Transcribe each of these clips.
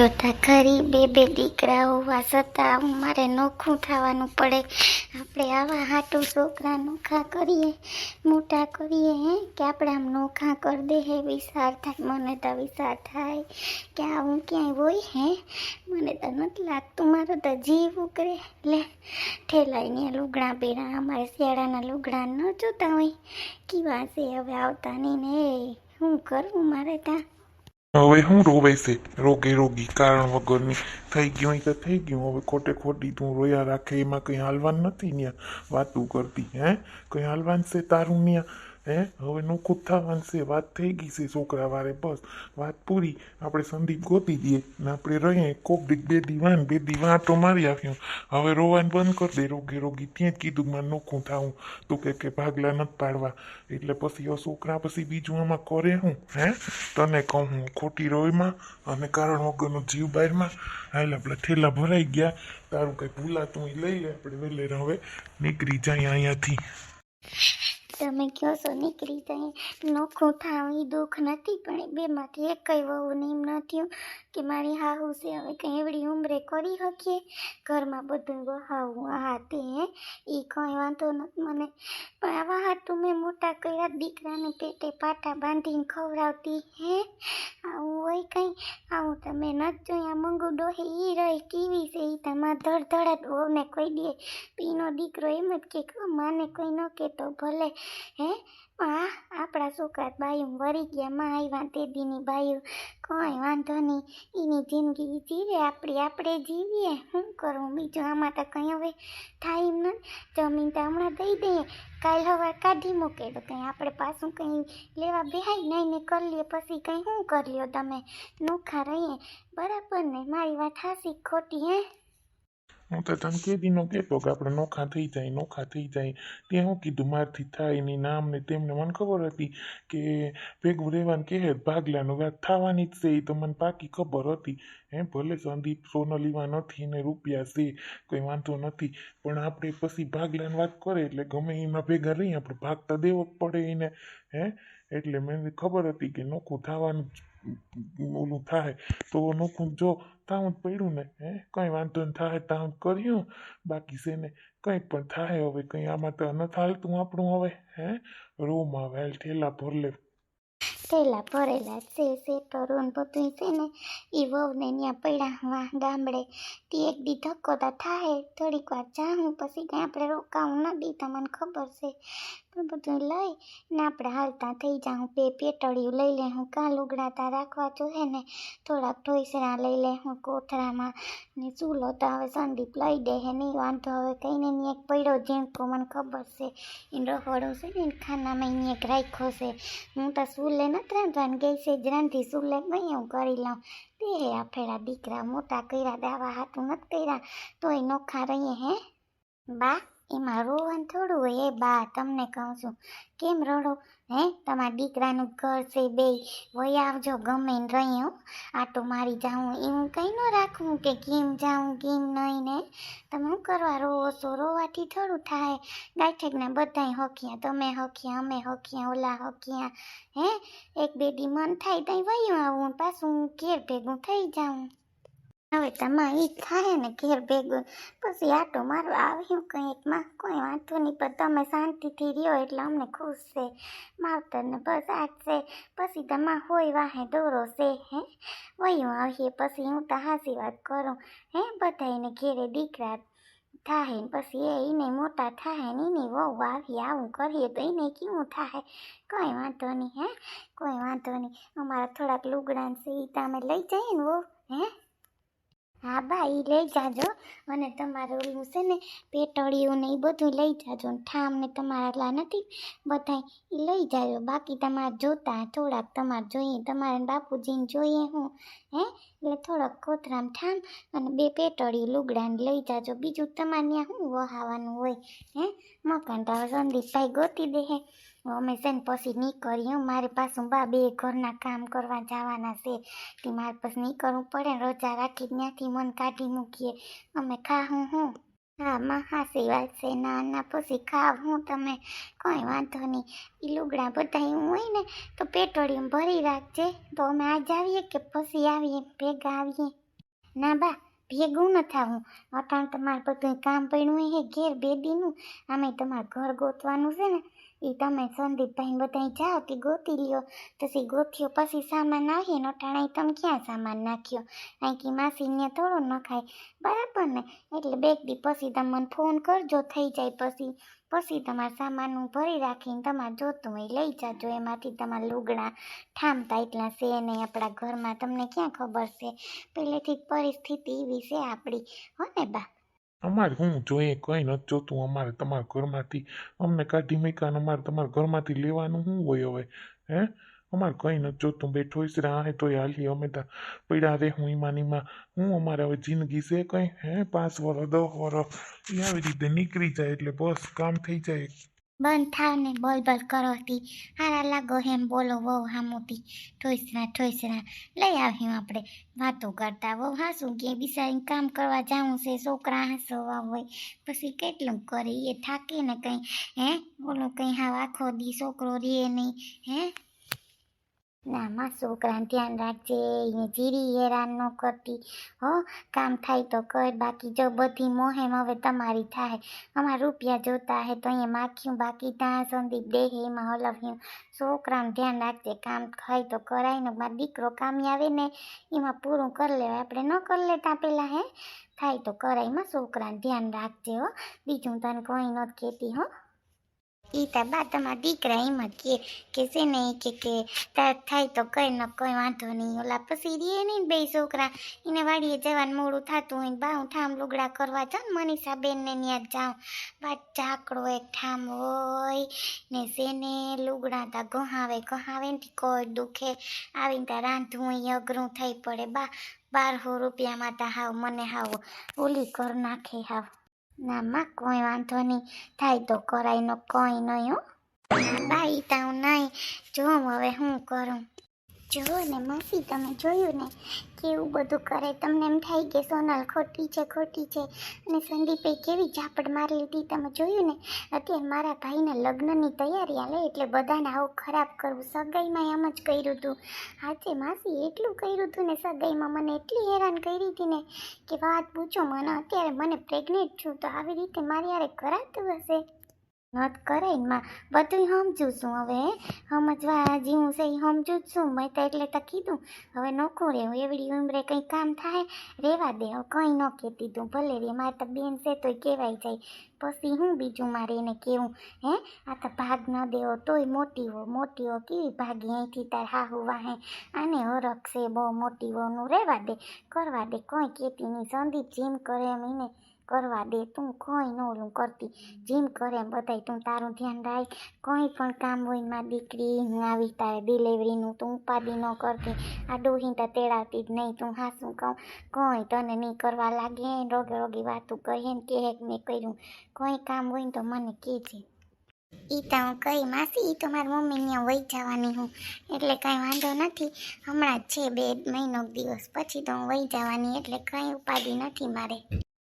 જોતા ખરી બે બે દીકરા હોવા છતાં મારે નોખું થવાનું પડે. આપણે આવા હાટું છોકરા નોખા કરીએ, મોટા કરીએ હે? કે આપણે આમ નોખા કરી દે હે? વિચાર થાય, મને તો વિચાર થાય. કે આવું ક્યાંય હોય હે? મને તો નથી લાગતું, મારો તો જીવ ઉકરે. લે ઠેલાઈને લુગડા પહેરા. અમારે શિયાળાના લુગડા ન જોતા હોય. કેવા છે હવે આવતા નહીં ને? શું કરવું મારે ત્યાં હવે હું રોવે છે? રોગે રોગી, કારણ વગરની થઈ ગયું હોય તો થઈ ગયું. હવે ખોટે ખોટી તું રોયા રાખે, એમાં કંઈ હાલવાન નથી ન્યા. વાતું કરતી, હે? કંઈ હાલવાન છે તારું ન્યા? હે હવે નોખું થવાનું વાત થઈ ગઈ છે છોકરા વારે બસ વાત પૂરી આપણે સંદીપ ગોતી દઈએ ને આપણે રહીએ કોક બે દીવાન બે દીવાન તો મારી આવ્યો હવે રોવાનું બંધ કરી દે રોગે રોગી ત્યાં જ કીધું મારે નોખું થાવું તું કે કે ભાગલા નથી પાડવા એટલે પછી છોકરા પછી બીજું આમાં કરે હું હે તને કહું હું ખોટી રોયમાં અને કારણ વગરનો જીવ બહારમાં હાલ આપણે ઠેલા ભરાઈ ગયા તારું કંઈ ભૂલાતું એ લઈ લે આપણે વહેલે હવે નીકળી જાય અહીંયાથી તમે કહો છો, નીકળી જાય. નોખું થાવી દુઃખ નથી, પણ બેમાંથી એક વહુ ને એમ ન થયું કે મારી હાહુ છે, હવે કંઈ એવડી ઉંમરે કરી શકીએ? ઘરમાં બધું વહાવું હા તે હે? એ કંઈ વાંધો નથી મને. પણ આવા હાટું મેં મોટા કર્યા દીકરાને પેટે પાટા બાંધીને ખવડાવતી, હે? આવું હોય કંઈ? આવું તમે નથી જોયા. મંગુ ડોહે એ રહી કેવી છે? એ તમારા ધડધડ જ વહુને કહી દે. પીનો દીકરો એમ જ કે, માને કોઈ ન કહેતો, ભલે હે? આ આપણા સુકાત બાયું વરી ગયા, માં આવ્યા તે દીની બાયું. કંઈ વાંધો નહીં એની જિંદગી જીવે આપણી આપણે જીવીએ. શું કરવું બીજું? આમાં તો કંઈ હવે થાય નથી જમીન તો હમણાં દઈ દઈએ. કાલ હવા કાઢી મૂકે તો કંઈ આપણે પાછું કંઈ લેવા બેહાય નહીં ને કરી લઈએ. પછી કંઈ શું કરી લ્યો તમે? નોખા રહીએ. બરાબર ને? મારી વાત હાસી ખોટી, હે? હું તો તને દીનો કહેતો કે આપણે નોખા થઈ જાય, નોખા થઈ જાય. ત્યાં હું કીધું, મારથી થાય નહીં. નામ ને તેમને મને ખબર હતી કે ભેગું રહેવાનું કહે, ભાગલાનું વાત થવાની જ છે. એ તો મને પાકી ખબર હતી. હે, ભલે સંદીપ સોનલીવા નથી ને રૂપિયા છે, કોઈ વાંધો નથી. પણ આપણે પછી ભાગલાની વાત કરે એટલે ગમે એમાં ભેગા રહીએ, આપણે ભાગતા દેવો પડે એને. હે? એટલે મને ખબર હતી કે નોખું થવાનું ઓલું થાય. તો નોખું જો તાઉં પડ્યું ને, હે, કંઈ વાંધો ન થાય તાઉં કર્યું. બાકી છે ને કંઈ પણ થાય હવે, કંઈ આમાં તો ન હાલતું આપણું હવે, હે. રોમાં વેલ ઠેલા ભર લે થેલા ભરેલા છે સેટરો ને બધું છે ને એ વહુને ત્યાં પડ્યા વાહ ગામડે. તે એક દી ધક્કો તો થાય, થોડીક વાર જાઉં, પછી કંઈ આપણે રોકાવું નથી તમને ખબર છે. પણ બધું લઈ ને આપણે હાલતા થઈ જાઉં, બે પેટળિયું લઈ લે હું કાં લુગડાતા રાખવા જોઈએ ને, થોડાક ઢોસરા લઈ લે હું કોથળામાં ને ચૂલો તો હવે સંદીપ લઈ દે હે, નહીં વાંધો, હવે કઈને ને એક પડ્યો તો મને ખબર છે એને રહોડો છે ને એને ખાનામાં એને એક રાખ્યો છે. હું તો સુલે નથી રાંધવાની ગઈ છે, જ રાંધી સુલે ગઈ હું કરી લઉં. તે આ ફેરા દીકરા મોટા કર્યા, દાવા હાથું નથી કર્યા, તોય નોખા રહીએ હે. બા? એમાં રોવાનું થોડું હોય, એ બા તમને કહું છું. કેમ રડો? હે? તમારા દીકરાનું ઘર છે બે વહી આવજો ગમે ને રહી, હું. આટો મારી જાઉં, એવું કંઈ ન રાખવું કે કેમ જાઉં, કેમ નહીં, ને? તમે શું કરવા રોવો છો? રોવાથી થોડું થાય. ગાંઠેકને બધાય હકિયા, તમે હકિયા, અમે હકિયા, ઓલા હકિયા, હે? એક બે દી મન થાય ત્યાં વયું આવું, પાછું ઘેર ભેગું થઈ જાઉં. હવે તમારે એ થાય ને ઘેર ભેગું. પછી આટો મારું આવ્યું કંઈકમાં કોઈ વાંધો નહીં, પણ તમે શાંતિથી રહ્યો એટલે અમને ખુશ છે. માવતર ને બસ આ છે. પછી તમારે હોય વાહે દોરો છે, હે? વયું આવીએ પછી હું તો હાસી વાત કરું, હે? બધાને ઘેરે દીકરા થાય ને પછી એને મોટા થાય ને એની વહુ આવી આવું કરીએ તો એને કેવું થાય કંઈ વાંધો નહીં, હે? કોઈ વાંધો નહીં. અમારા થોડાક લુગડા છે એ તમે લઈ જઈએ ને વહુ, હે? હા બા એ લઈ જાજો. અને તમારું ઓલું છે ને, પેટળિયું ને એ બધું લઈ જાજો. ઠામ ને તમારા નથી, બધાય એ લઈ જાજો. બાકી તમારે જોતા થોડાક, તમારે જોઈએ. તમારે બાપુજીને જોઈએ હું, હે? એટલે થોડાક કોથરામ ઠામ અને બે પેટળિયું લુગડાને લઈ જાજો. બીજું તમારે ત્યાં શું વહાવાનું હોય, હે? મકાન તો સંદીપભાઈ ગોતી દે હે. અમે છે ને પછી નીકળ્યું મારે પાછું બા બે ઘરના કામ કરવા જવાના છે. તે મારે પછી નીકળવું પડે ને રજા રાખી ત્યાંથી મન કાઢી મૂકીએ. અમે ખા હું. હું માં હાસી છે નાના પછી ખાવ હું તમે. કંઈ વાંધો નહીં. એ લુગડા બધા હું હોય ને, તો પેટ્રોલિયમ ભરી રાખજે. તો અમે આજ આવીએ કે પછી આવીએ, ભેગા આવીએ. ના બા, ભેગું ન થવું અટાણ તમારે બધું કામ પડ્યું હે, ઘેર બેબીનું આમે તમારે ઘર ગોતવાનું છે ને એ તમે સંદીપભાઈ બધાય જાઓ, તે ગોતી લ્યો. પછી ગોથ્યો પછી સામાન આવીએ ને અટાણે તમે ક્યાં સામાન નાખ્યો? અહીંથી માસીને થોડો નખાય બરાબર ને? એટલે બે દી પછી તમે મને ફોન કરજો, થઈ જાય પછી. પછી તમારા સામાન ભરી રાખીને તમારે જોતું હોય, લઈ જાજો. એમાંથી તમારા લુગડા ઠામતા એટલા છે નહીં આપણા ઘરમાં, તમને ક્યાં ખબર છે? પહેલેથી જ પરિસ્થિતિ એવી છે આપણી હો ને બા? અમારે હું જોઈએ, કંઈ નથી જોતું. અમારે તમારા ઘરમાંથી, અમને કાઢી મૂક્યા અમારે તમારા ઘરમાંથી લેવાનું શું હોય હવે? હે? અમારે કંઈ નથી જોતું. બેઠો છે આ તોય હાલી અમે ત્યાં પડ્યા રે હું ઈમાનીમાં હું અમારે હવે જિંદગી છે કંઈ? હે? પાંચ વર્ષ દસ વર્ષ એ આવી રીતે નીકળી જાય એટલે બસ કામ થઈ જાય. બંધ થાવ ને બોલ બોલ કરો તી હારા લાગો હેમ બોલો વહુ હામુતી. ઠોસરા ઠોસરા, લઈ આવ્યું આપણે. વાતો કરતા વહુ હાસું કે બિચારીને કામ કરવા જાવું છે, છોકરા હાસવા હોય. પછી કેટલું કરે એ થાકે ને કંઈ, હે? બોલો કંઈ હા આખો દી છોકરો રે નહીં, હે? ના માં છોકરાને ધ્યાન રાખજે, એને જીરી હેરાન ન કરતી. હો, કામ થાય તો કર. બાકી જો બધી મોહેમ હવે તમારી થાય અમારા રૂપિયા જોતા હે તો અહીંયા માખ્યું, બાકી ત્યાં સંદીપ દેહે એમાં હલવ્યું. છોકરાનું ધ્યાન રાખજે, કામ થાય તો કરાય. ને મારો દીકરો કામી આવે ને, એમાં પૂરું કરી લેવાય. આપણે ન કરી લેતા પહેલાં હે? થાય તો કરાયમાં છોકરાનું ધ્યાન રાખજે, હો. બીજું તને કોઈ નથી કહેતી, હો. ઈ તા બા તમારા દીકરા એમ જ કે કે છે ને કે કે થાય તો કઈ ન કોઈ વાંધો નહીં. ઓલા પછી રે નહીં બે છોકરા, એને વાડીએ જવાનું મોડું થતું હોય બા હું ઠામ લુગડા કરવા જાઉં મનીષા બેનને ત્યાં જાઉં. બા ચાકડો એક ઠામ હોય ને સેને લુગડા તા ગોહાવે ગહાવે ને કોઈ દુખે. આવીને ત્યાં રાંધવું અઘરું થઈ પડે. બા, બારસો રૂપિયામાં તા હાવ, મને હાવ ઓલી કર નાખે હાવ. ના માં કોઈ વાંધો નહીં થાય તો કરાય નો કંઈ નહીં હો બાઈ તો હું નહીં જો હવે હું કરું જુઓ ને માસી, તમે જોયું ને કેવું બધું કરે. તમને એમ થાય કે સોનલ ખોટી છે ખોટી છે. અને સંદીપે કેવી ઝાપડ મારી લીધી, તમે જોયું ને? અત્યારે મારા ભાઈના લગ્નની તૈયારી હાલે, એટલે બધાને આવું ખરાબ કરવું. સગાઈમાં એમ જ કર્યું હતું હાચે માસી, એટલું કર્યું હતું ને સગાઈમાં મને એટલી હેરાન કરી હતી ને કે વાત પૂછો મને. અત્યારે મને પ્રેગ્નેન્ટ છું, તો આવી રીતે મારી યારે કરાતું હશે? નત કરાઈ માં બધું સમજુ છું હવે સમજવા જેવું છે એ સમજુ જ છું, મેં તો એટલે તો કીધું. હવે નોખું રહેવું, એવડી ઉંમરે કંઈ કામ થાય, રહેવા દે. કંઈ ન કહેતી તું, ભલે રે, મારે તો બેન છે તોય કહેવાય જાય. પછી હું બીજું મારે એને કહેવું, હે? આ તો ભાગ ન દેવો, તોય મોટી હો મોટી હો, કેવી ભાગી? અહીંથી તાર હાહુ વાહે. આને હરખ છે, બહુ મોટી હોનું રહેવા દે, કરવા દે, કોઈ કહેતી નહીં. સંદીપ જીમ કરે એમ એને કરવા દે, તું કોઈ ન ઓલું કરતી. જીમ કરે એમ બધાય તું તારું ધ્યાન રાખ. કોઈ પણ કામ હોયમાં દીકરી, હું આવી તારે ડિલિવરીનું તું ઉપાધિ ન કરતી. આ ડોહી તો તેડાવતી જ નહીં, તું હાસું કહું? કોઈ તને નહીં કરવા લાગે રોગે રોગી વાતું કહે ને કે મેં કર્યું. કોઈ કામ હોય ને તો મને કહેજે. ઈ તો હું કહી, માસી, ઈ તો મારી મમ્મી ત્યાં વહી જવાની હું. એટલે કાંઈ વાંધો નથી. હમણાં જ છે બે મહિનો દિવસ પછી તો હું વહી જવાની, એટલે કંઈ ઉપાધિ નથી મારે.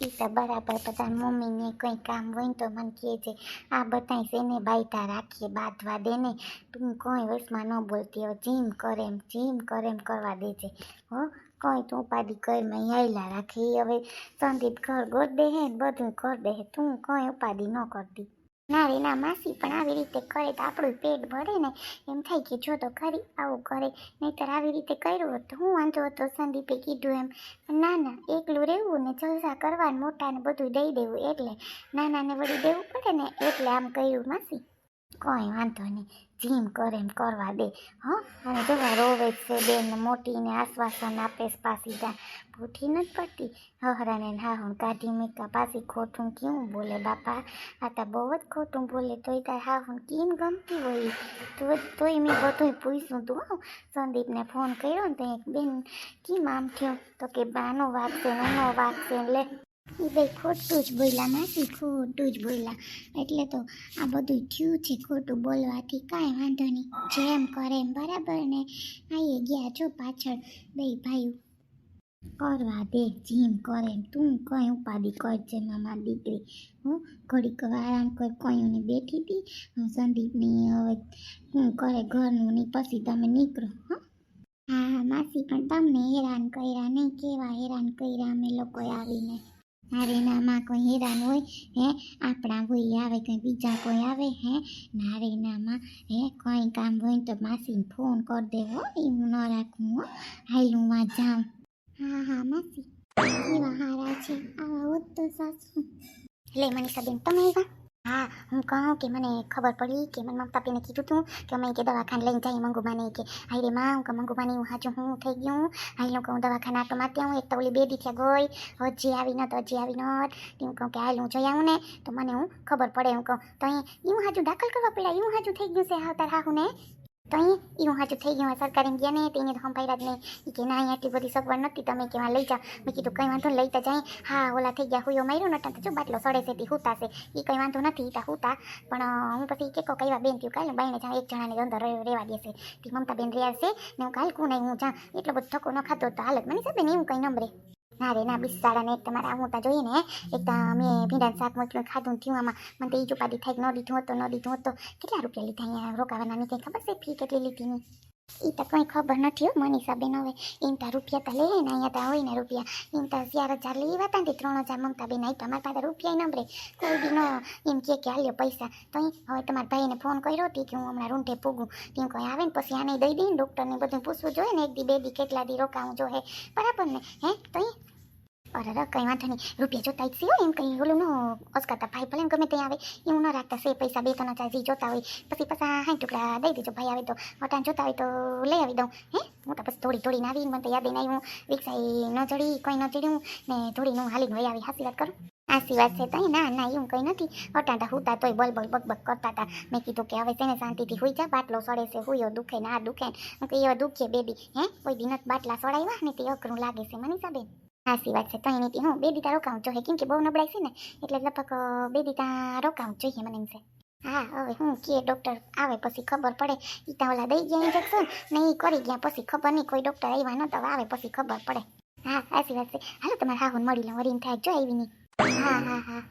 તો બરાબર બધા મમ્મીને કંઈ કામ હોય ને તો મને કહે છે આ બધાય સેને બાયતા રાખીએ, બાંધવા દે ને. તું કોઈ વસમાં ન બોલતી, હવે જીમ કરે એમ, જીમ કરે એમ કરવા દે છે હો, કોઈ તું ઉપાધિ કરમાં આયલા રાખે હવે સંદીપ ઘર ગોત દે હે ને બધું કર દે તું કોઈ ઉપાધિ ન કરતી. ના રે, ના, માસી પણ આવી રીતે કરે તો આપણું પેટ ભરે ને. એમ થાય કે જો તો ખરી, આવું કરે નહીંતર આવી રીતે કર્યું હોત હું વાંધો હતો, સંદીપે કીધું એમ. ના ના, એકલું રહેવું ને જલસા કરવા મોટાને બધું દઈ દેવું એટલે. નાનાને વળી દેવું પડે ને, એટલે આમ કર્યું માસી. કોઈ વાંધો નહીં. જીમ કરે એમ કરવા દે, હો. અને જોવા રોવે છે બેન મોટીને આશ્વાસન આપે પાછી ત્યાં. ભૂઠી નથી પડતી. હહરાને હા હું કાઢી મૂકા પાછી ખોટું કેવું બોલે બાપા? આ તો બહુ જ ખોટું બોલે. તોય તાર હાહુન કેમ ગમતી હોય? તો તોય મેં બધું પૂછ્યું તું, હું. સંદીપને ફોન કર્યો ને તો એક બેન, કેમ આમ થયું? તો કે બાનો વાગશે વાત છે લે. એ ભાઈ ખોટું જ બોલ્યા માસી ખોટું જ બોલ્યા. એટલે તો આ બધું થયું છે ખોટું બોલવાથી કાંઈ વાંધો નહીં. જેમ કરે એમ બરાબર ને આઈએ ગયા છો પાછળ બે ભાઈ કરવા દે, જેમ કરે તું કઈ ઉપાધિ કરજે મામા દીકરી. હું ઘડીક આરામ કર કયોને બેઠી હતી હું સંદીપની હવે હું કરે ઘરનું ની પછી તમે નીકળો હા હા, માસી પણ તમને હેરાન કર્યા નહીં, કેવા હેરાન કર્યા અમે લોકોએ આવીને. અરે નામાં કોઈ હેરાન હોય, હે? આપણા ભાઈ આવે, કંઈ બીજા કોઈ આવે, હે? ના રે હે? કોઈ કામ હોય તો માસીને ફોન કરી દેવો હું ન રાખું, હો? હાલ હું માં જાઉં. હા હા, માસી. એવા હારા છે. આવા હોત તો સાસુ. લે, મનીષાબેન, તમે આવ્યા? હા, હું કહું કે મને ખબર પડી કે મને મમતા બેને કીધું તું કે અમે કે દવાખાને લઈને જઈએ મંગુબાને કે હાઈ રે માં, હું કે મંગુબાની, હું હાજુ હું થઈ ગયું? હાઈ લોકો હું દવાખાને આટો મારતી હું એક તો ઓલી બે દી થયા ગઈ, હજી આવી નત, હજી આવી નત. હું કહું કે, હાલ હું જઈ આવું ને. તો મને હું ખબર પડે, હું કહું, તો અહીં એવું હાજુ દાખલ કરવા પડ્યા? એવું હાજુ થઈ ગયું છે હાવતાર હાહુ ને તો અહીં એવું હાજુ થઈ ગયું સરકારી ગયા ને તેને તો સંભાળ્યા જ નહીં કે, ના અહીંયા આટલી બધી સગવડ નથી, તમે કેવા લઈ જાઓ મેં કીધું, કંઈ વાંધો લઈ તો જાય. હા, ઓલા થઈ ગયા, હુયો માર્યો નતા, તો જો બાટલો સડે છે તે હુતાશે એ કંઈ વાંધો નથી તા હુતા. પણ હું પછી કેકો કહેવા બેન થયું, કાલે બાઈને જાઉં એક જણાને અંદર રહે- રહેવા દેશે. તે મમતા બેન રહ્યા છે ને હું કાલ નહીં હું જા. એટલો બધો થકો ન ખાતો તો હાલત મને સાહેબ એવું કંઈ નંબરે. ના રે ના બિસાડાને એક તમારે જોઈએ ને, એક તો મેં ભીંડા શાક મોકલ્યું, ખાધું ને થયું આમાં. મને તો એ જ થાય ન દીધું હતો ન દીધું હતો કેટલા રૂપિયા લીધા અહીંયા રોકાવાના ની કંઈ ખબર છે ફી કેટલી લીધી ની? ઈ તો કંઈ ખબર નથી હો મનીષા બેન હવે એમ તો રૂપિયા તો લે ને, અહીંયા તો હોય ને રૂપિયા. એમ તો ચાર હજાર લેવા હતા ને ત્રણ હજાર મમતા બેન આવી તમારી પાસે રૂપિયા નંબરે કોઈ બી ન એમ કે કે હાલ્યો પૈસા. તો હવે તમારા ભાઈને ફોન કર્યો હતી કે હું હમણાં રૂંઢે પૂગું. તેમ કોઈ આવે ને પછી આને દઈ દઈને ડૉક્ટરને બધું પૂછવું જોઈએ ને, એક દી બે દી કેટલા દી રોકાવું જોઈએ બરાબર ને? હે? તો અહીં અરે, કંઈ વાંધો નહીં. રૂપિયા જોતા જ છે એમ કંઈ. ઓલું ન અસકાતા ભાઈ ભલે ગમે ત્યાં આવે. એવું ન રાખતા છે પૈસા, બે ત્રણ હજાર જોતા હોય. પછી પાછા હાઈ ટુકડા દઈ દેજો, ભાઈ આવે તો. વટાણ જોતા હોય તો લઈ આવી દઉં. હે? હું તો પછી થોડી થોડીને નાવી મને તો યાદ નહીં હું રિક્ષાએ ન ચડી, કંઈ ન ચડ્યું. ને થોડીને હું હાલીને વહી આવી, હાસી વાત કરું. આસી વાત છે તઈ? ના ના, એવું કંઈ નથી. અટાટા હુતા તોય બલ બલ બક બક કરતા હતા. મેં કીધું કે હવે તેને શાંતિથી હુઈ જા, બાટલો સડે છે હુયો દુખે ને આ દુખે ને. હું કે એવા દુખે બેબી. હે? કોઈ દિનત બાટલા સડાવ્યા ને તે અઘરું લાગે છે મનીષા સાચી વાત છે તો એની હું બે દીતા રોકાવું જોઈએ. કેમ કે બહુ નબળાઈ છે ને, એટલે લગભગ બે દીતા રોકાવું જોઈએ મને એમ છે. હા, હવે હું કે ડૉક્ટર આવે પછી ખબર પડે. તો ઓલા દઈ ગયા ઇન્જેક્શન ને એ કરી ગયા પછી ખબર નહીં, કોઈ ડૉક્ટર આવ્યા નતો આવે પછી ખબર પડે. હા સાચી વાત છે. હાલો, તમારે હા હું મળી લઉં વરીને થાય, જો આવી નહીં. હા હા હા.